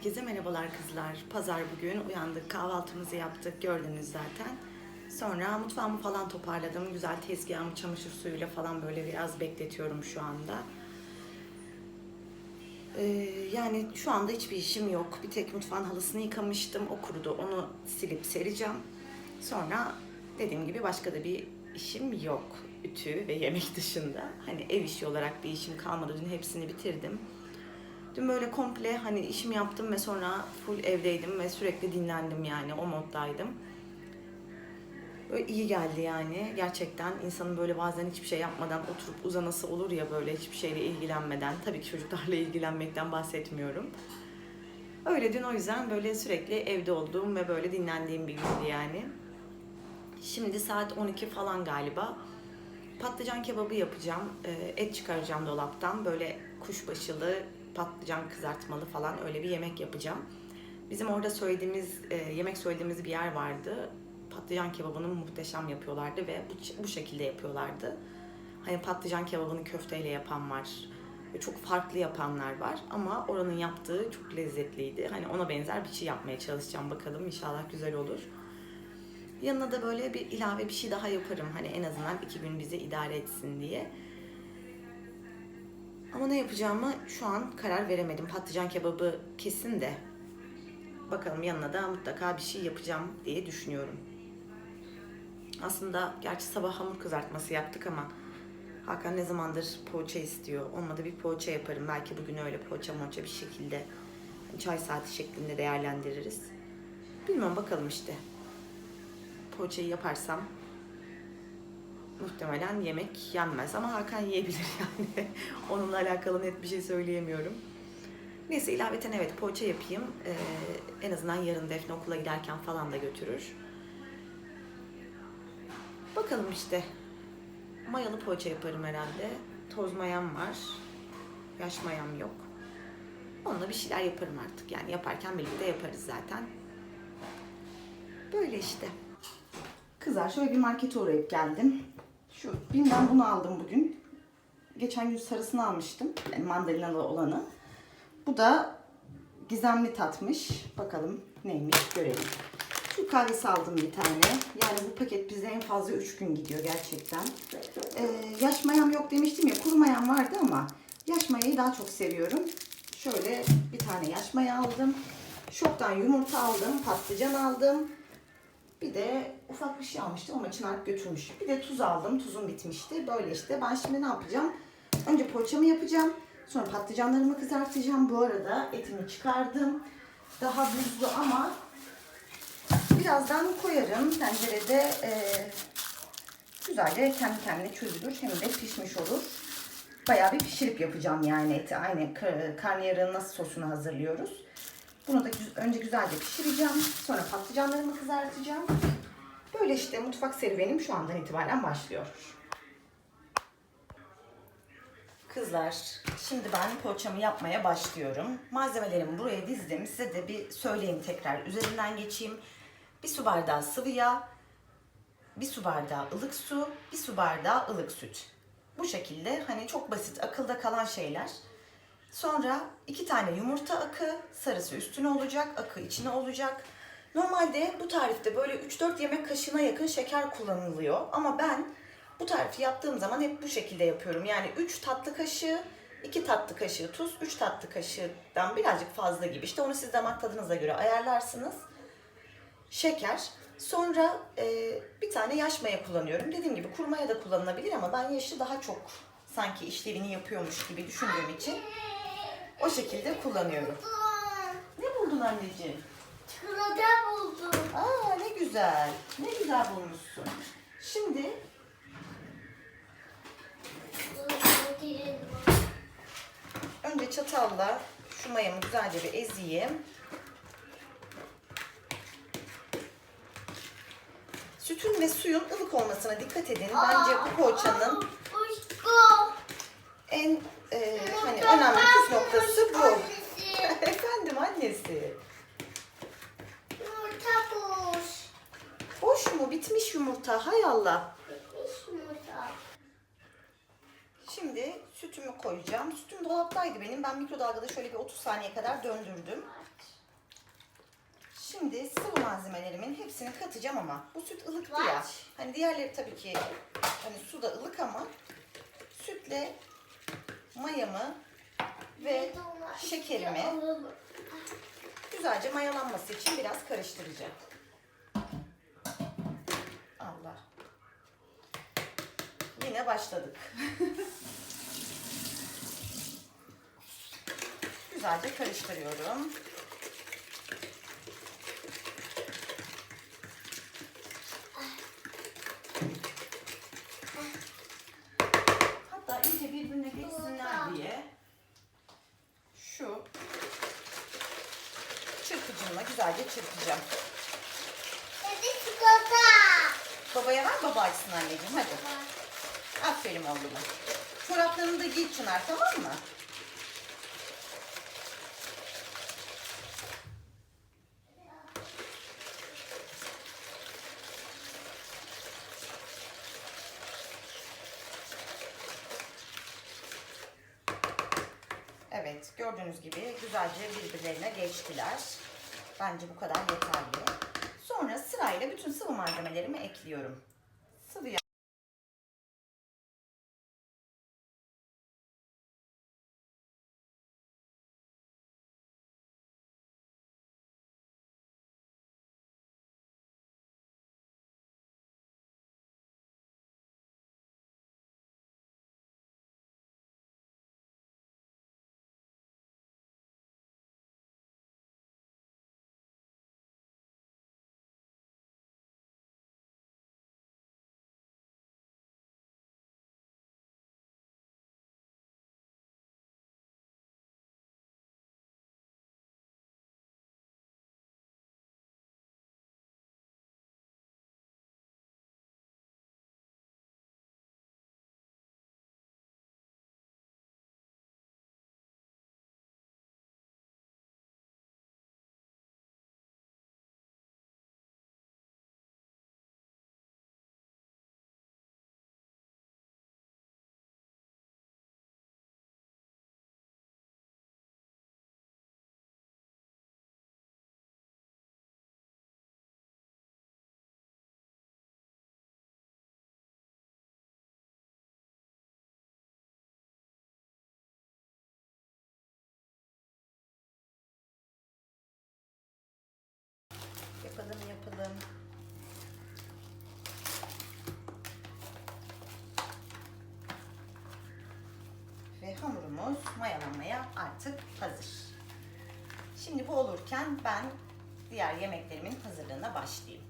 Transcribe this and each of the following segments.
Herkese merhabalar kızlar. Pazar bugün uyandık, kahvaltımızı yaptık gördünüz zaten. Sonra mutfağımı falan toparladım. Güzel tezgahımı çamaşır suyuyla falan böyle biraz bekletiyorum şu anda. Ee, yani şu anda hiçbir işim yok. Bir tek mutfağın halısını yıkamıştım. O kurudu. Onu silip sereceğim. Sonra dediğim gibi başka da bir işim yok. Ütü ve yemek dışında. Hani ev işi olarak bir işim kalmadı. Dün hepsini bitirdim. Dün böyle komple hani işimi yaptım ve sonra full evdeydim ve sürekli dinlendim yani o moddaydım. Böyle iyi geldi yani gerçekten insanın böyle bazen hiçbir şey yapmadan oturup uzanası olur ya böyle hiçbir şeyle ilgilenmeden. Tabii ki çocuklarla ilgilenmekten bahsetmiyorum. Öyle dün o yüzden böyle sürekli evde olduğum ve böyle dinlendiğim bir gündü yani. Şimdi saat 12 falan galiba. Patlıcan kebabı yapacağım. Ee, Et çıkaracağım dolaptan. Böyle kuşbaşılı, patlıcan kızartmalı falan öyle bir yemek yapacağım. Bizim orada söylediğimiz, e, yemek söylediğimiz bir yer vardı. Patlıcan kebabını muhteşem yapıyorlardı ve bu, bu şekilde yapıyorlardı. Hani patlıcan kebabını köfteyle yapan var. Ve çok farklı yapanlar var ama oranın yaptığı çok lezzetliydi. Hani ona benzer bir şey yapmaya çalışacağım bakalım inşallah güzel olur. Yanına da böyle bir ilave bir şey daha yaparım. Hani en azından iki gün bize idare etsin diye. Ama ne yapacağımı şu an karar veremedim. Patlıcan kebabı kesin de. Bakalım yanına da mutlaka bir şey yapacağım diye düşünüyorum. Aslında gerçi sabah hamur kızartması yaptık ama Hakan ne zamandır poğaça istiyor. Olmadı bir poğaça yaparım. Belki bugün öyle poğaça moça bir şekilde çay saati şeklinde değerlendiririz. Bilmiyorum bakalım işte. Poğaçayı yaparsam muhtemelen yemek yenmez ama Hakan yiyebilir yani. Onunla alakalı net bir şey söyleyemiyorum. Neyse ilaveten evet poğaça yapayım. Ee, en azından yarın Defne okula giderken falan da götürür. Bakalım işte. Mayalı poğaça yaparım herhalde. Toz mayam var. Yaş mayam yok. Onunla bir şeyler yaparım artık. Yani yaparken birlikte yaparız zaten. Böyle işte. Kızlar şöyle bir markete uğrayıp geldim. Şu Bim'den bunu aldım bugün. Geçen gün sarısını almıştım. Mandalinalı olanı. Bu da gizemli tatmış. Bakalım neymiş görelim. Şu kahvesi aldım bir tane. Yani bu paket bize en fazla 3 gün gidiyor gerçekten. Ee, yaş mayam yok demiştim ya. Kuru mayam vardı ama yaş mayayı daha çok seviyorum. Şöyle bir tane yaş maya aldım. Şoktan yumurta aldım. Patlıcan aldım. Bir de ufak bir şey almıştım ama Çınar götürmüş. Bir de tuz aldım. Tuzum bitmişti. Böyle işte. Ben şimdi ne yapacağım? Önce poğaçamı yapacağım. Sonra patlıcanlarımı kızartacağım. Bu arada etimi çıkardım. Daha buzlu ama birazdan koyarım. Tencerede e, güzelce kendi kendine çözülür. Hem de pişmiş olur. Bayağı bir pişirip yapacağım yani eti. Aynı kar- karnıyarığın nasıl sosunu hazırlıyoruz. Bunu da önce güzelce pişireceğim. Sonra patlıcanlarımı kızartacağım. Böyle işte mutfak serüvenim şu andan itibaren başlıyor. Kızlar, şimdi ben poğaçamı yapmaya başlıyorum. Malzemelerimi buraya dizdim. Size de bir söyleyeyim tekrar. Üzerinden geçeyim. Bir su bardağı sıvı yağ, bir su bardağı ılık su, bir su bardağı ılık süt. Bu şekilde hani çok basit, akılda kalan şeyler. Sonra iki tane yumurta akı, sarısı üstüne olacak, akı içine olacak. Normalde bu tarifte böyle 3-4 yemek kaşığına yakın şeker kullanılıyor. Ama ben bu tarifi yaptığım zaman hep bu şekilde yapıyorum. Yani 3 tatlı kaşığı, 2 tatlı kaşığı tuz, 3 tatlı kaşığından birazcık fazla gibi. İşte onu siz damak tadınıza göre ayarlarsınız. Şeker. Sonra e, bir tane yaş maya kullanıyorum. Dediğim gibi kuru maya da kullanılabilir ama ben yaşı daha çok sanki işlevini yapıyormuş gibi düşündüğüm için o şekilde kullanıyorum. Ne buldun anneciğim? Çikolata buldum. Aa ne güzel. Ne güzel bulmuşsun. Şimdi önce çatalla şu mayamı güzelce bir ezeyim. Sütün ve suyun ılık olmasına dikkat edin. Bence bu poğaçanın en e, hani önemli püf noktası bu. Efendim annesi. Yumurta boş. Boş mu? Bitmiş yumurta. Hay Allah. Bitmiş yumurta. Şimdi sütümü koyacağım. Sütüm dolaptaydı benim. Ben mikrodalgada şöyle bir 30 saniye kadar döndürdüm. Şimdi sıvı malzemelerimin hepsini katacağım ama bu süt ılıktı ya. Hani diğerleri tabii ki hani su da ılık ama sütle mayamı ve şekerimi güzelce mayalanması için biraz karıştıracağım. Allah. Yine başladık. güzelce karıştırıyorum. Hatta iyice birbirine geçsinler diye şu çırpıcımla güzelce çırpacağım. Dedi çikolata. Babaya ver baba açsın anneciğim hadi. Aferin oğluma. Çoraplarını da giy Çınar tamam mı? Evet gördüğünüz gibi güzelce birbirlerine geçtiler. Bence bu kadar yeterli. Sonra sırayla bütün sıvı malzemelerimi ekliyorum. Sıvı yapalım. Ve hamurumuz mayalanmaya artık hazır. Şimdi bu olurken ben diğer yemeklerimin hazırlığına başlayayım.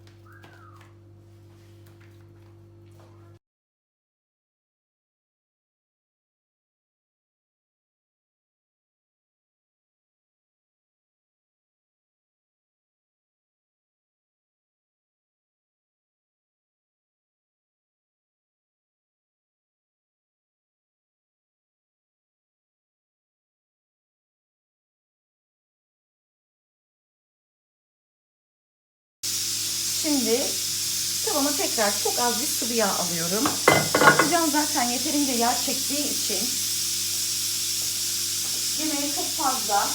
Şimdi tavama tekrar çok az bir sıvı yağ alıyorum. Patlıcan zaten yeterince yağ çektiği için yemeğe çok fazla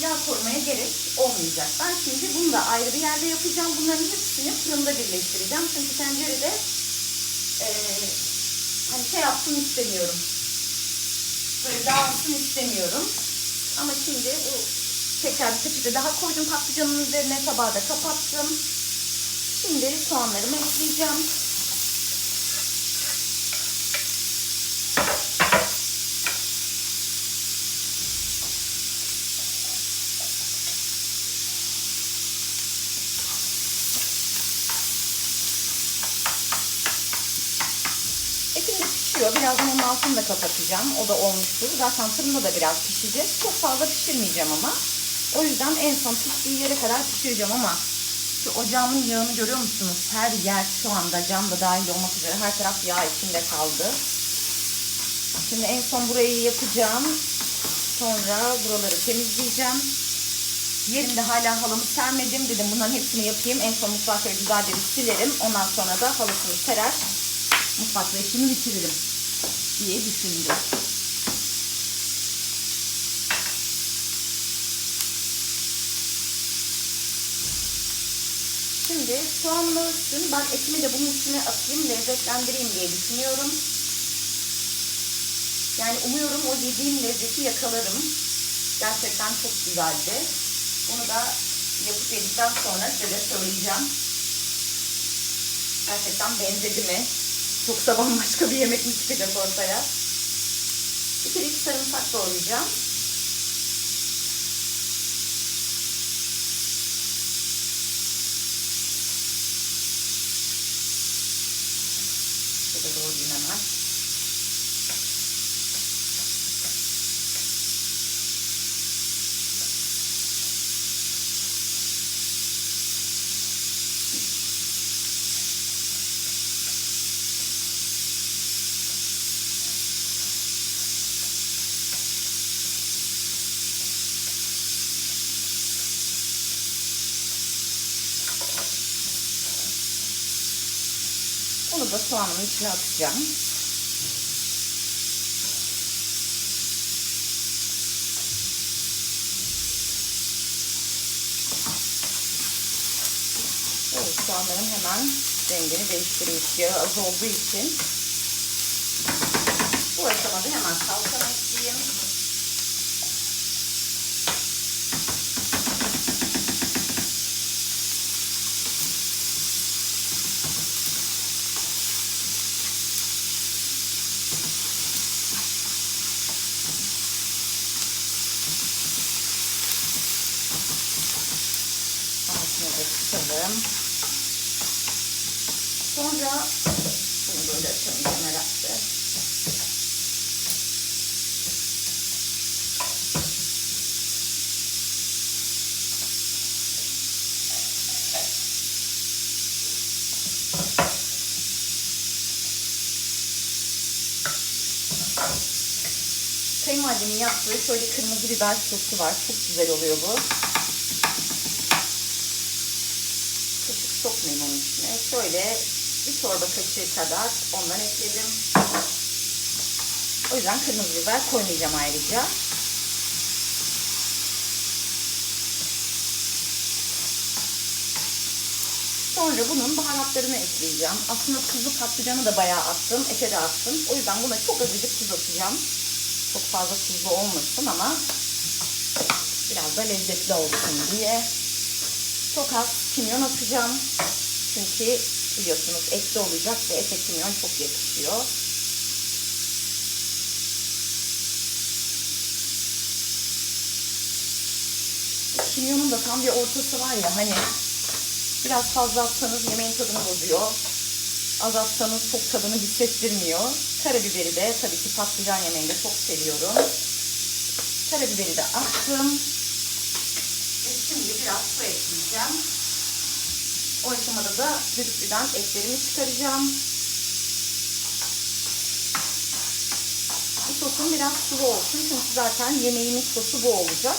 yağ koymaya gerek olmayacak. Ben şimdi bunu da ayrı bir yerde yapacağım. Bunların hepsini fırında birleştireceğim. Çünkü tencerede eee hani şey yapsın istemiyorum. Böyle dağılsın istemiyorum. Ama şimdi bu tekrar bir peçete daha koydum patlıcanın üzerine tabağı da kapattım. Şimdi soğanlarımı ekleyeceğim. Etim pişiyor. Birazdan onun altını da kapatacağım. O da olmuştur. Zaten fırında da biraz pişecek. Çok fazla pişirmeyeceğim ama. O yüzden en son piştiği yere kadar pişireceğim ama şu ocağımın yağını görüyor musunuz? Her yer şu anda cam da dahil olmak üzere her taraf yağ içinde kaldı. Şimdi en son burayı yapacağım. Sonra buraları temizleyeceğim. Yerinde hala halımı sermedim dedim. Bunların hepsini yapayım. En son mutfakları güzelce bir silerim. Ondan sonra da halısını serer. Mutfakla işimi bitiririm diye düşündüm. Şimdi soğanımı ölçtüm. Ben etimi de bunun içine atayım, lezzetlendireyim diye düşünüyorum. Yani umuyorum o yediğim lezzeti yakalarım. Gerçekten çok güzeldi. Bunu da yapıp yedikten sonra size de söyleyeceğim. Gerçekten benzedi mi? Yoksa bambaşka bir yemek mi çıkacak ortaya? Bir kere iki sarımsak doğrayacağım. Şöyle doğrayayım hemen. Onu da soğanın içine atacağım. Evet, soğanlarım hemen rengini değiştiriyor. Az olduğu için. Tutalım. Sonra bunu böyle açalım kenara. Kayınvalidemin yaptığı şöyle kırmızı biber sosu var. Çok güzel oluyor bu. Kaşık sokmayayım onun içine. Şöyle bir çorba kaşığı kadar ondan ekledim. O yüzden kırmızı biber koymayacağım ayrıca. Sonra bunun baharatlarını ekleyeceğim. Aslında tuzlu patlıcanı da bayağı attım. Ete de attım. O yüzden buna çok azıcık tuz atacağım. Çok fazla tuzlu olmasın ama biraz da lezzetli olsun diye. Çok az kimyon atacağım. Çünkü biliyorsunuz etli olacak ve ete kimyon çok yakışıyor. Kimyonun da tam bir ortası var ya hani biraz fazla atsanız yemeğin tadını bozuyor. Az atsanız çok tadını hissettirmiyor. Karabiberi de tabii ki patlıcan yemeğinde çok seviyorum. Karabiberi de attım. Şimdi biraz su ekleyeceğim. O aşamada da düdüklüden etlerimi çıkaracağım. Bu sosun biraz sulu olsun çünkü zaten yemeğimin sosu bu olacak.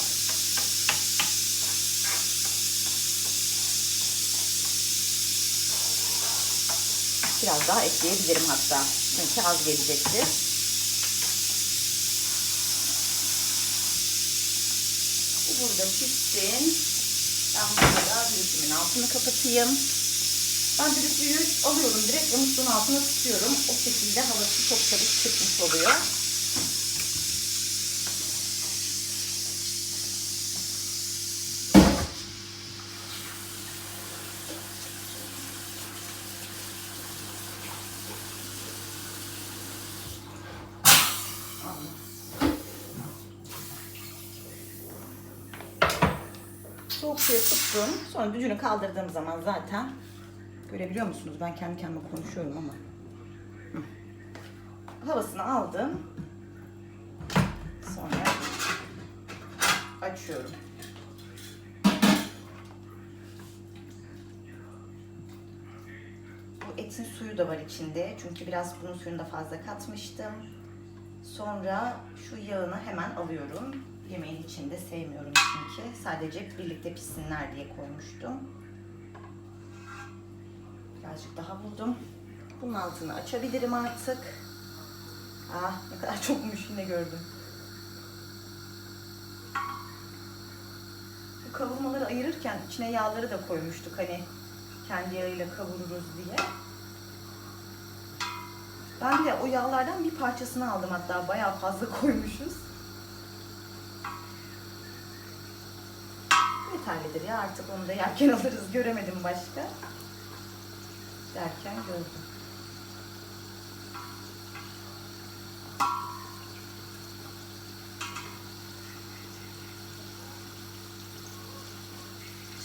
Biraz daha ekleyebilirim hatta. Çünkü az gelecektir. Bu burada pişsin. Ben burada düdüklümün altını kapatayım. Ben düdüklüyü alıyorum direkt musluğun altına tutuyorum. O şekilde havası çok çabuk çıkmış oluyor. Soğuk suya tuttum. Sonra düdüğünü kaldırdığım zaman zaten görebiliyor musunuz? Ben kendi kendime konuşuyorum ama. Havasını aldım. Sonra açıyorum. Bu etin suyu da var içinde. Çünkü biraz bunun suyunu da fazla katmıştım. Sonra şu yağını hemen alıyorum. Yemeğin içinde sevmiyorum çünkü. Sadece birlikte pişsinler diye koymuştum. Birazcık daha buldum. Bunun altını açabilirim artık. Ah ne kadar çokmuş yine gördüm. Bu kavurmaları ayırırken içine yağları da koymuştuk hani Kendi yağıyla kavururuz diye. Ben de o yağlardan bir parçasını aldım hatta bayağı fazla koymuşuz. Yeterlidir ya artık onu da yerken alırız göremedim başka. Derken gördüm.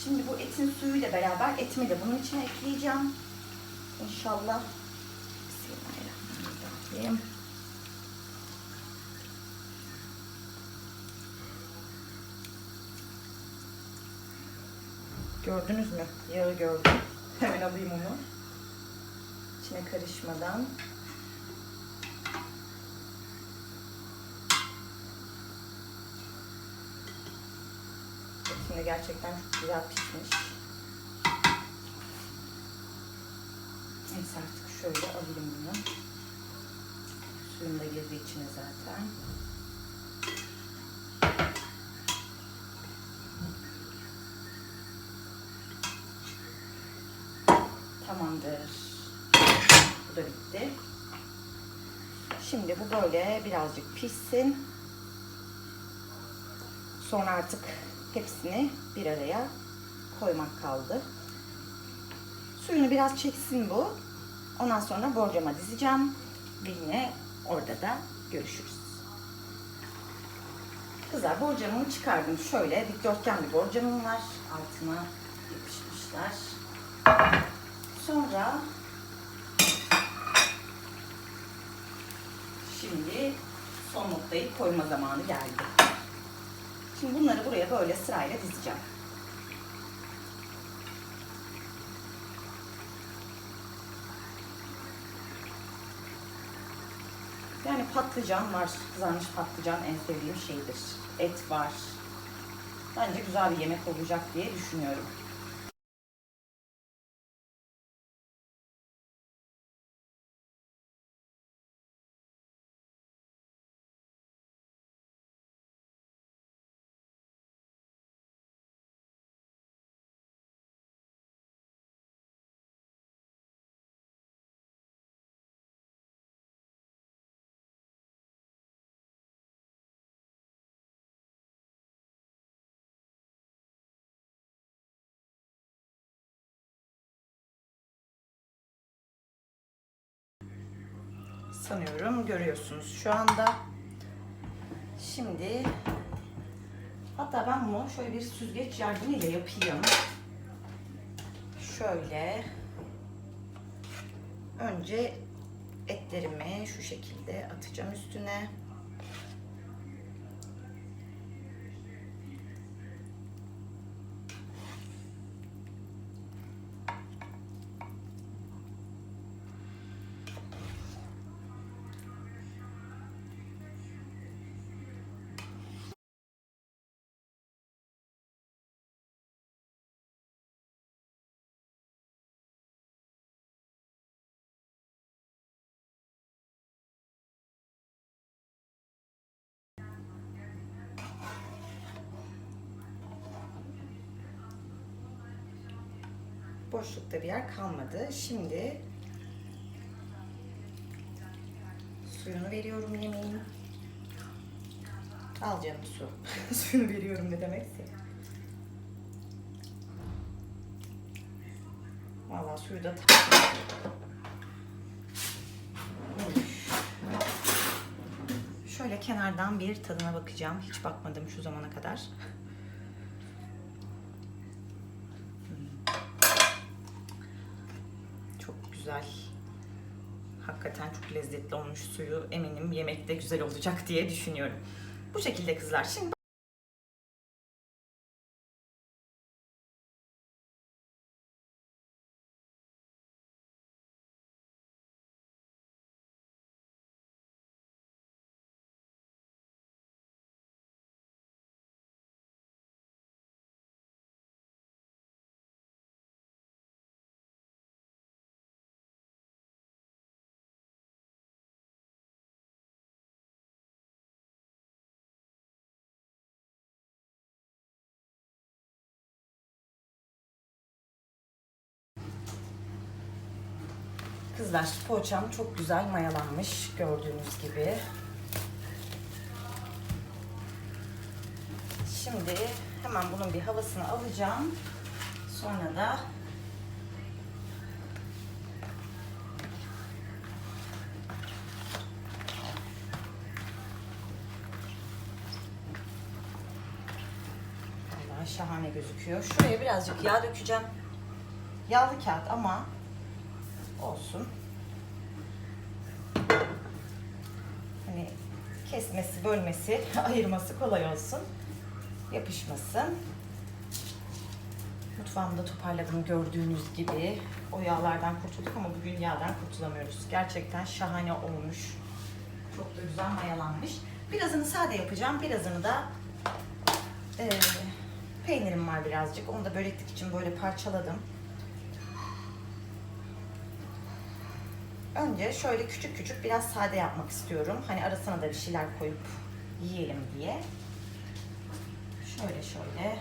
Şimdi bu etin suyuyla beraber etimi de bunun içine ekleyeceğim. İnşallah. Bismillahirrahmanirrahim. Gördünüz mü? Yağı gördüm. Hemen alayım onu. İçine karışmadan. Etim de gerçekten çok güzel pişmiş. Neyse artık şöyle alayım bunu. Suyum da girdi içine zaten. Tamamdır. Bu da bitti. Şimdi bu böyle birazcık pişsin. Sonra artık hepsini bir araya koymak kaldı. Suyunu biraz çeksin bu. Ondan sonra borcama dizeceğim. Ve yine orada da görüşürüz. Kızlar borcamımı çıkardım. Şöyle dikdörtgen bir borcamım var. Altına yapışmışlar. Sonra şimdi son noktayı koyma zamanı geldi. Şimdi bunları buraya böyle sırayla dizeceğim. Yani patlıcan var. Kızarmış patlıcan en sevdiğim şeydir. Et var. Bence güzel bir yemek olacak diye düşünüyorum. Sanıyorum görüyorsunuz şu anda. Şimdi hatta ben bunu şöyle bir süzgeç yardımıyla yapayım. Şöyle önce etlerimi şu şekilde atacağım üstüne. Boşlukta bir yer kalmadı. Şimdi suyunu veriyorum yemeğin. Al canım su. Suyunu veriyorum ne demekse. Vallahi suyu da Şöyle kenardan bir tadına bakacağım. Hiç bakmadım şu zamana kadar. Çok güzel. Hakikaten çok lezzetli olmuş suyu. Eminim yemekte güzel olacak diye düşünüyorum. Bu şekilde kızlar. Şimdi Kızlar poğaçam çok güzel mayalanmış gördüğünüz gibi. Şimdi hemen bunun bir havasını alacağım. Sonra da şahane gözüküyor. Şuraya birazcık yağ dökeceğim. Yağlı kağıt ama olsun. Hani kesmesi, bölmesi, ayırması kolay olsun. Yapışmasın. Mutfağımda toparladım gördüğünüz gibi. O yağlardan kurtulduk ama bugün yağdan kurtulamıyoruz. Gerçekten şahane olmuş. Çok da güzel mayalanmış. Birazını sade yapacağım. Birazını da eee, peynirim var birazcık. Onu da böreklik için böyle parçaladım. Önce şöyle küçük küçük biraz sade yapmak istiyorum. Hani arasına da bir şeyler koyup yiyelim diye. Şöyle şöyle.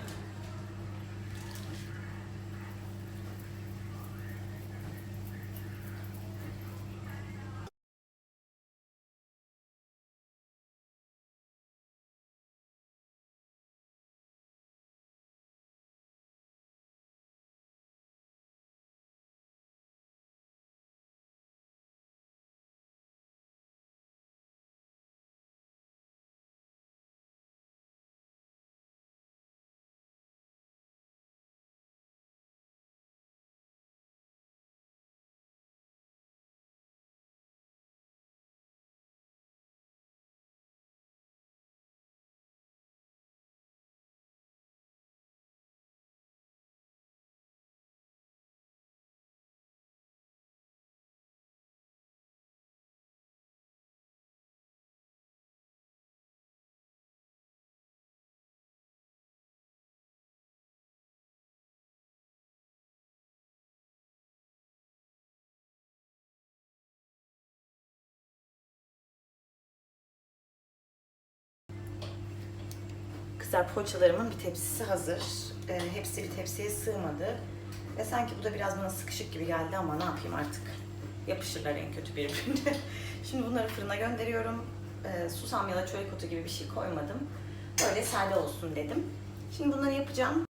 Kızlar poğaçalarımın bir tepsisi hazır. Ee, hepsi bir tepsiye sığmadı. Ve sanki bu da biraz bana sıkışık gibi geldi ama ne yapayım artık. Yapışırlar en kötü birbirine. Şimdi bunları fırına gönderiyorum. Ee, susam ya da çörek otu gibi bir şey koymadım. Böyle sade olsun dedim. Şimdi bunları yapacağım.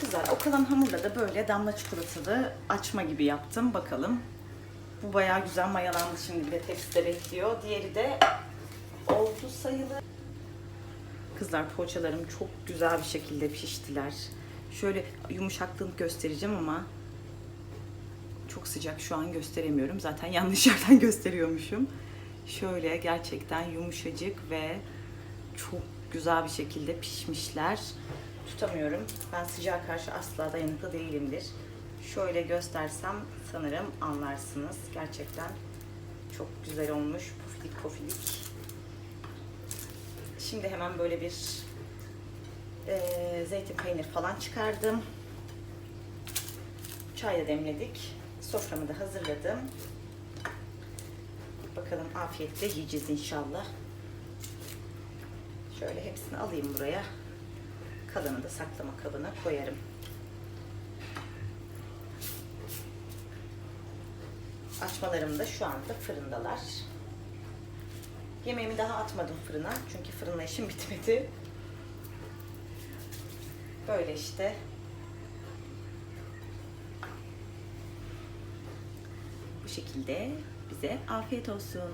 Kızlar o kalan hamurla da böyle damla çikolatalı açma gibi yaptım. Bakalım. Bu bayağı güzel mayalandı şimdi de tepside bekliyor. Diğeri de oldu sayılır. Kızlar poğaçalarım çok güzel bir şekilde piştiler. Şöyle yumuşaklığını göstereceğim ama çok sıcak şu an gösteremiyorum. Zaten yanlış yerden gösteriyormuşum. Şöyle gerçekten yumuşacık ve çok güzel bir şekilde pişmişler. Tutamıyorum. Ben sıcağa karşı asla dayanıklı değilimdir. Şöyle göstersem sanırım anlarsınız. Gerçekten çok güzel olmuş. Pufidik pufidik. Şimdi hemen böyle bir eee, zeytin peynir falan çıkardım. Çay da demledik. Soframı da hazırladım. Bakalım afiyetle yiyeceğiz inşallah. Şöyle hepsini alayım buraya. Kalanı da saklama kabına koyarım. Açmalarım da şu anda fırındalar. Yemeğimi daha atmadım fırına. Çünkü fırınla işim bitmedi. Böyle işte. Bu şekilde bize afiyet olsun.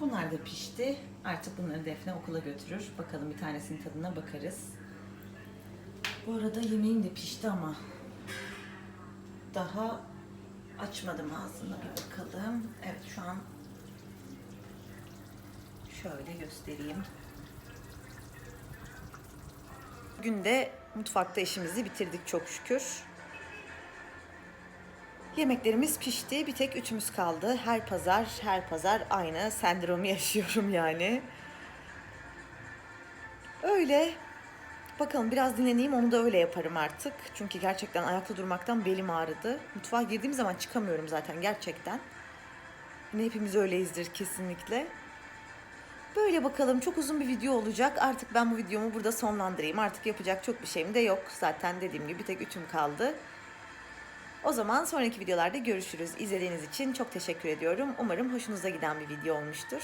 Bunlar da pişti. Artık bunları Defne okula götürür. Bakalım bir tanesinin tadına bakarız. Bu arada yemeğim de pişti ama daha açmadım ağzını bir bakalım. Evet şu an şöyle göstereyim. Bugün de mutfakta işimizi bitirdik çok şükür. Yemeklerimiz pişti. Bir tek ütümüz kaldı. Her pazar, her pazar aynı sendromu yaşıyorum yani. Öyle. Bakalım biraz dinleneyim onu da öyle yaparım artık. Çünkü gerçekten ayakta durmaktan belim ağrıdı. Mutfağa girdiğim zaman çıkamıyorum zaten gerçekten. Yine hepimiz öyleyizdir kesinlikle. Böyle bakalım çok uzun bir video olacak. Artık ben bu videomu burada sonlandırayım. Artık yapacak çok bir şeyim de yok. Zaten dediğim gibi tek ütüm kaldı. O zaman sonraki videolarda görüşürüz. İzlediğiniz için çok teşekkür ediyorum. Umarım hoşunuza giden bir video olmuştur.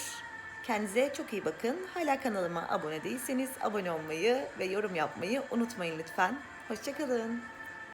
Kendinize çok iyi bakın. Hala kanalıma abone değilseniz abone olmayı ve yorum yapmayı unutmayın lütfen. Hoşçakalın.